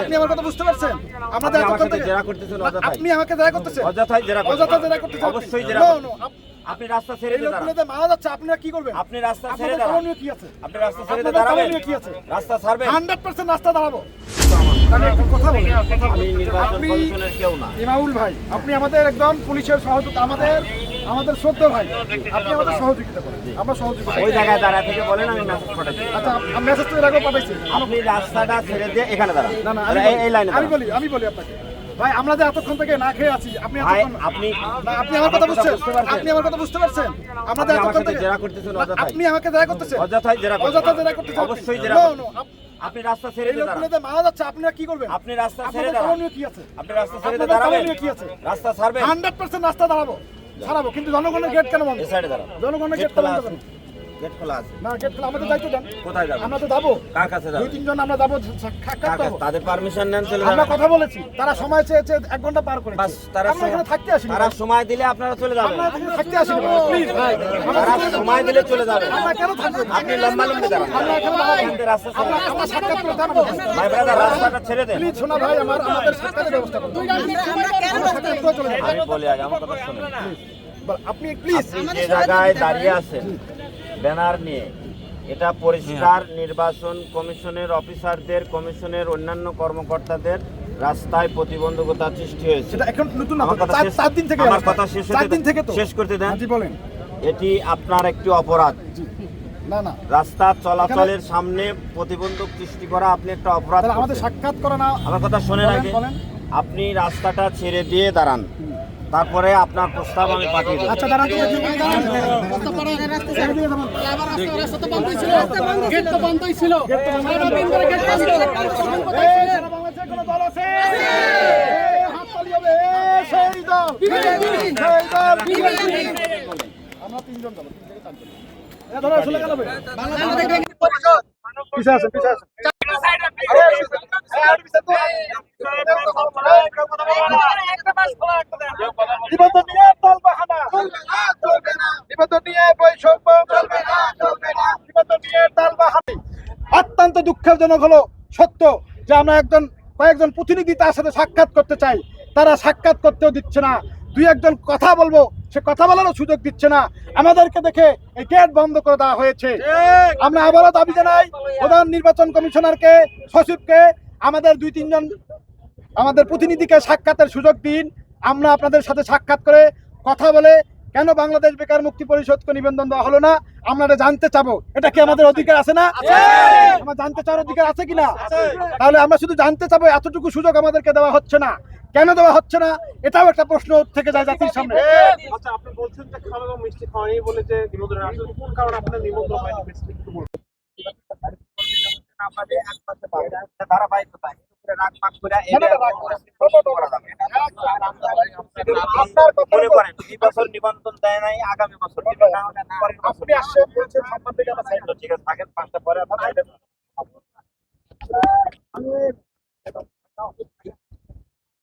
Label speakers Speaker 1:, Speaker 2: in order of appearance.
Speaker 1: আপনি আমার কথা বুঝতে পারছেন? আমাদের
Speaker 2: আপনি আমার
Speaker 1: এতক্ষণ থেকে-
Speaker 2: জেরা করতেছেন
Speaker 1: না,
Speaker 2: অযথাই।
Speaker 1: আপনি আমাকে জেরা করতেছেন।
Speaker 2: অযথাই জেরা করতেছেন।
Speaker 1: অযথা জেরা করতেছেন আপনি।
Speaker 2: অবশ্যই জেরা করতেছেন। আপনি রাস্তা ছেড়ে
Speaker 1: এই
Speaker 2: দিয়ে দাঁড়ান।
Speaker 1: মারা যাচ্ছে আপনারা কি করবেন?
Speaker 2: আপনি রাস্তা ছেড়ে
Speaker 1: আপনাদের
Speaker 2: দাঁড়ান
Speaker 1: কি আছে?
Speaker 2: আপনি রাস্তা ছেড়ে
Speaker 1: আপনাদের
Speaker 2: দাঁড়াবেন।
Speaker 1: কি আছে?
Speaker 2: রাস্তা ছাড়বেন।
Speaker 1: হান্ড্রেড পার্সেন্ট রাস্তা দাঁড়াবো। আমি।
Speaker 2: নির্বাচন
Speaker 1: আপনি
Speaker 2: কমিশনের কেউ না।
Speaker 1: ইমাউল ভাই আপনি আমাদের একদম পুলিশের সহযোগিতা আমাদের আমাদের শ্রদ্ধা ভাই আপনি আমাদের সহযোগিতা করেন। আমরা সহযোগিতা
Speaker 2: ওই জায়গায় দাঁড়া থেকে বলেন আমি মেসেজ পাঠাচ্ছি।
Speaker 1: আচ্ছা আমি মেসেজ তো এর আগেও পাঠাইছি।
Speaker 2: আপনি রাস্তাটা ছেড়ে দিয়ে এখানে দাঁড়ান।
Speaker 1: না না
Speaker 2: এই- লাইনে
Speaker 1: আমি বলি আমি বলি আপনাকে। ভাই আমরা যে এতক্ষণ থেকে না খেয়ে আছি আপনি
Speaker 2: আপনি
Speaker 1: আপনি আমার কথা বুঝছেন?
Speaker 2: বুঝতে পারছেন।
Speaker 1: আপনি আমার কথা বুঝতে পারছেন? আমরা যে
Speaker 2: আপনি
Speaker 1: এতক্ষণ থেকে
Speaker 2: জেরা করতেছেন।
Speaker 1: আপনি আমাকে জেরা করতেছেন।
Speaker 2: অযথাই জেরা।
Speaker 1: অযথা জেরা করতেছেন।
Speaker 2: অবশ্যই জেরা। আপনি রাস্তা ছেড়ে দিয়ে দাঁড়ান।
Speaker 1: লোকগুলোতে মারা যাচ্ছে আপনারা কি করবেন?
Speaker 2: আপনি রাস্তা ছেড়ে দাঁড়ান।
Speaker 1: কি আছে?
Speaker 2: আপনি রাস্তা ছেড়ে দাঁড়াবেন।
Speaker 1: কি আছে?
Speaker 2: রাস্তা ছাড়বেন।
Speaker 1: হান্ড্রেড পার্সেন্ট রাস্তা দাঁড়াবো। ছাড়াবো কিন্তু জনগণের গেট কেন বন্ধ? জনগণের
Speaker 2: গেট
Speaker 1: গেট বন্ধ? কেন
Speaker 2: গেট খোলা আছে।
Speaker 1: না গেট খোলা আমাদের দায়িত্ব দেন।
Speaker 2: কোথায় যাবেন?
Speaker 1: আমরা তো যাব।
Speaker 2: কার কাছে
Speaker 1: দুই
Speaker 2: যাবেন
Speaker 1: তিনজন আমরা যাব
Speaker 2: তাদের পারমিশন নেন চলে
Speaker 1: আমরা কথা বলেছি তারা সময় চেয়েছে এক ঘণ্টা পার করে
Speaker 2: বাস তারা
Speaker 1: আমরা এখানে থাকতে আসিনি।
Speaker 2: তারা সময় দিলে আপনারা চলে যাবেন।
Speaker 1: আমরা এখানে থাকতে আসিনি। প্লিজ ভাই
Speaker 2: তারা সময় দিলে চলে যাবেন।
Speaker 1: আমরা কেন থাকব?
Speaker 2: আপনি লম্বা লম্বি দাঁড়ান।
Speaker 1: আমরা এখানে।
Speaker 2: এখান রাস্তা ছেড়ে
Speaker 1: আমরা আমরা সাক্ষাৎ করে যাব
Speaker 2: ভাই ব্রাদার রাস্তাটা ছেড়ে দেন।
Speaker 1: প্লিজ শোনা ভাই আমার আমাদের সাক্ষাতের ব্যবস্থা করুন। আমরা সাক্ষাৎ করে চলে যাব।
Speaker 2: আমি বলি আগে আমার কথা শুনুন।
Speaker 1: আপনি প্লিজ
Speaker 2: জায়গায় দাঁড়িয়ে আছেন ব্যানার নিয়ে। এটা পরিষ্কার নির্বাচন কমিশনের অফিসারদের কমিশনের অন্যান্য কর্মকর্তাদের রাস্তায় প্রতিবন্ধকতা সৃষ্টি হয়েছে।
Speaker 1: সেটা এখন নতুন না
Speaker 2: আমার কথা
Speaker 1: চার দিন থেকে
Speaker 2: আমার কথা শেষ
Speaker 1: চার দিন থেকে
Speaker 2: শেষ করতে দেন।
Speaker 1: জি বলেন।
Speaker 2: এটি আপনার একটি অপরাধ।
Speaker 1: জি। না না।
Speaker 2: রাস্তা চলাচলের সামনে প্রতিবন্ধক সৃষ্টি করা আপনি একটা অপরাধ
Speaker 1: আমাদের সাক্ষাৎ করা না
Speaker 2: আমার কথা শোনেন
Speaker 1: বলেন,
Speaker 2: আগে। আপনি রাস্তাটা ছেড়ে দিয়ে দাঁড়ান। তারপরে আপনার প্রস্তাব আমি পাঠিয়ে দেবো।
Speaker 1: আচ্ছা দাঁড়ান আমরা তিনজন দল, তিন থেকে চারজন। এ, ধরো, চলে গেল বে। পিছে পিছে আর পিছে তো। নিবন্ধন নিয়ে দল অত্যন্ত দুঃখজনক হলো সত্য যে আমরা একজন কয়েকজন প্রতিনিধি তার সাথে সাক্ষাৎ করতে চাই। তারা সাক্ষাৎ করতেও দিচ্ছে না। দুই একজন কথা বলব সে কথা বলারও সুযোগ দিচ্ছে না। আমাদেরকে দেখে এই গেট বন্ধ করে দেওয়া হয়েছে। আমরা আবারও দাবি জানাই প্রধান নির্বাচন কমিশনারকে সচিবকে আমাদের দুই তিনজন আমাদের প্রতিনিধিকে সাক্ষাতের সুযোগ দিন। আমরা আপনাদের সাথে সাক্ষাৎ করে কথা বলে কেন বাংলাদেশ বেকার মুক্তি পরিষদকে নিবন্ধন দেওয়া হলো না? আমরা জানতে চাবো। এটা কি আমাদের অধিকার আছে না? আমার জানতে চাওয়ার অধিকার আছে কিনা? তাহলে আমরা শুধু জানতে চাবো এতটুকু সুযোগ আমাদেরকে দেওয়া হচ্ছে না। কেন দেওয়া হচ্ছে না? এটাও একটা প্রশ্ন থেকে যায় জাতির সামনে।
Speaker 3: আচ্ছা আপনি বলছেন যে খাওয়া এবং মিষ্টি খাওয়ানি বলে যে নিমন্ত্রণ আসলে কোন কারণে আপনার নিমন্ত্রণ হয়নি?
Speaker 2: মনে করেন এই বছর নিবন্ধন দেয় নাই আগামী বছর
Speaker 1: চাই।
Speaker 2: ঠিক আছে থাকেন পাঁচটা পরে
Speaker 1: আমি